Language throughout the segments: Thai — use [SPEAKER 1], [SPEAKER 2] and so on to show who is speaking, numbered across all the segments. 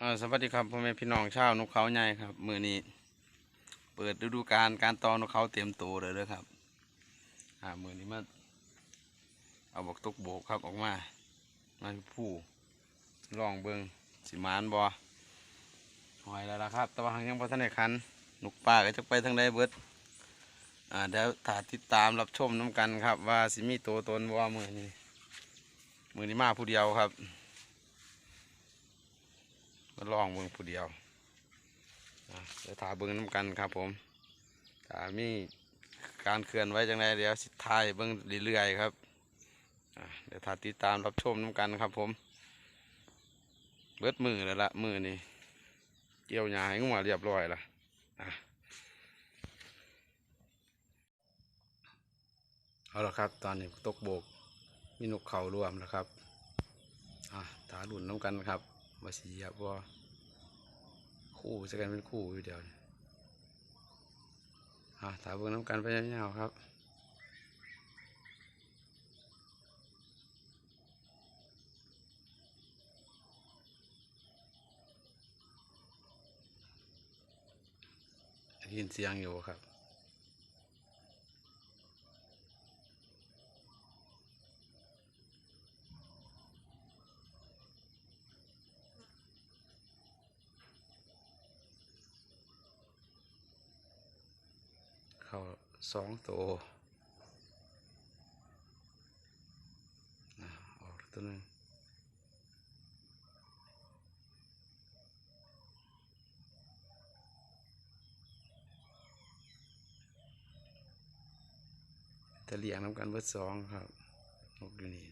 [SPEAKER 1] สวัสดีครับพ่อแม่พี่น้องชาวนกเขาใหญ่ครับมือนี้ เปิดฤดูกาลการตอนกเขาเตรียมตัวเลยเด้อครับอ่ามือนี้มาเอาบอกตกโบกครับออกมามาผู้ลองเบิงสิมานบอหอยแล้วล่ะครับแต่ว่ายังพอท่านได้คันนกป่าก็จะไปทางใดเบิดอ่าเดี๋ยวถาติดตามรับชมน้ำกันครับ ว่าสิมีตัวตนบ่มือนี้มือนี้มาผู้เดียวครับ มาลองเบิ่งผู้เดียวเดี๋ยวถ่าเบิ่งน้ำกันครับผมถ้ามีการเคลื่อนไหวจังไดเดี๋ยวสิถ่ายเบิ่งเรื่อยๆครับเดี๋ยวถ่าติดตามรับชมน้ำกันครับผม เบิดมือแล้วละมือนี่เกี่ยวหญ้าให้งัวเรียบร้อยละเอาละครับ ตอนนี้ตกโบกมีนกเขารวมแล้วครับอะถาดุนน้ำกันครับ ว่าสีครับว่าคู่จะกันเป็นคู่อยู่เดียวอะถาเบิ่งน้ำกันไปยาวๆครับได้ยินเสียงอยู่ครับ เข้าสองตัวอะออกตัวนึงจะเลี้ยงน้ำกันเบิดสองครับนกอยู่นี่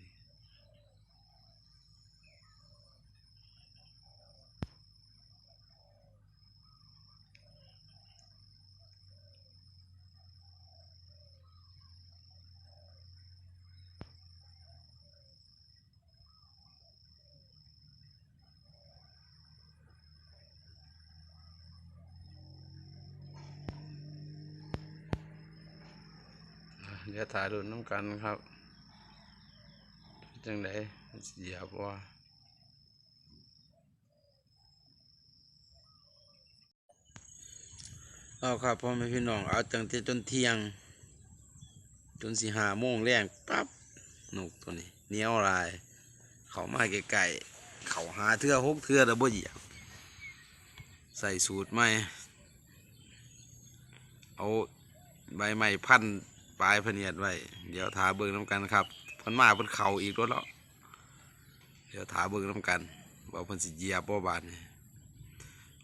[SPEAKER 1] เดี๋ยวถ่ายรุ่นน้ำกันครับจังไดเสียบว่าเอาครับพ่อแม่พี่น้องเอาจังแต่จนเที่ยง จนสี่ห้าโมงแรงปั๊บหนุกตัวนี้เหนียวลาย เขามาไกลๆเขาหาเทือหกเทือแล้วบ่เหยียบใส่สูตรใหมเอาใบไม้พัน ปลายพเนียดไว้ เดี๋ยวถาเบิ่งน้ำกันครับพิ่นมาพิ่นเข่าอีกรถแล้วเดี๋ยวถาเบิ่งน้ำกันว่าเพิ่นสิเยียบบ่บาดนี่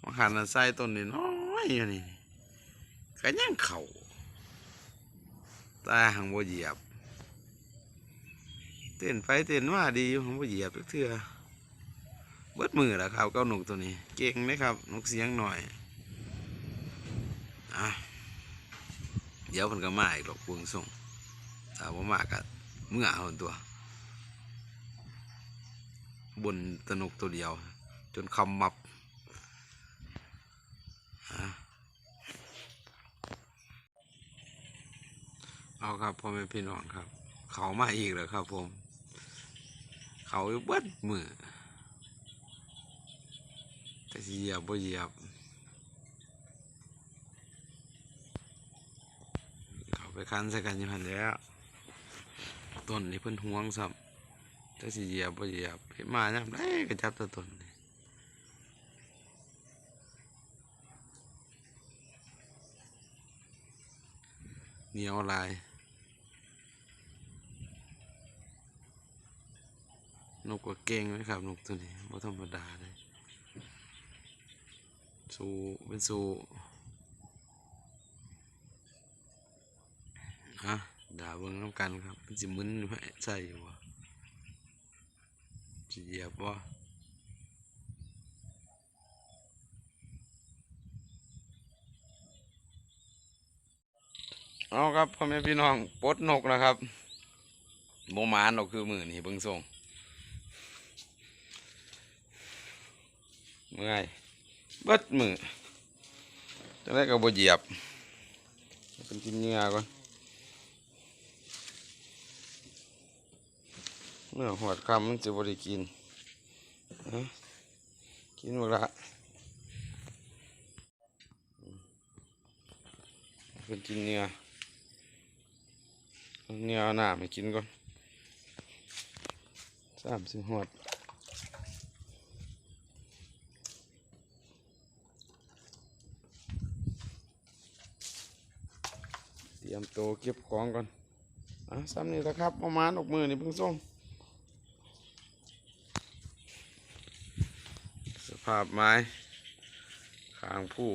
[SPEAKER 1] มาหันน่ะใส่ต้นนี่น้อยอยู่นี่ก็ยังเข่าแต่หังบ่เหยียบ เต้นไปเต้นมาดีอยู่หังบ่เหยียบจักเทื่อเบิดมือแล้วครับเก้านกตัวนี้ เก่งเลยครับนกเสียงหน่อยอะ เดี๋ยวเพิ่นก็มาอีกดอกพวงส่งถ้าบ่มาก็เมื่อเอาตัว บนตะนกตัวเดียว จนคำมับเอาครับพ่อแม่พี่น้องครับ เขามาอีกแล้วครับผม เขาเบิดมือแต่สิเหยียบบ่เหยียบ เขา ไปคันใส่กันอยู่หันแล้วต้นนี่เพิ่นห่วงซ้ำแต่สิเหยียบบ่เหยียบเห็นมาย่ำได้ก็จับตัวต้นเหนียวลายนกก็เก่งไหมครับนกตัวนี้บ่ธรรมดาเลย สูเป็นสู ฮะด่าเบิ่งน้ำกันครับมันสิมึนอยู่ไหมใส่อยู่วะสิเหยียบวะเอาครับพ่อแม่พี่น้องปดนกแล้วครับโมมานนกคือมือนี่เบิ่งส่งเมื่อยเบิดมือจะได้ก็บ่เหยียบเป็นกินเหงื่อก่อน เมื่อหอดคำมันจะบริกินกินหมดละเป็นกินเนื้อเนื้อหนามากินก่อนสามสิบหอดเตรียมตัวเก็บของก่อนอะซ้ำนี่แหละครับประมาณออกมือนี่เพิ่งส่ง ภาพไม้ขางผู้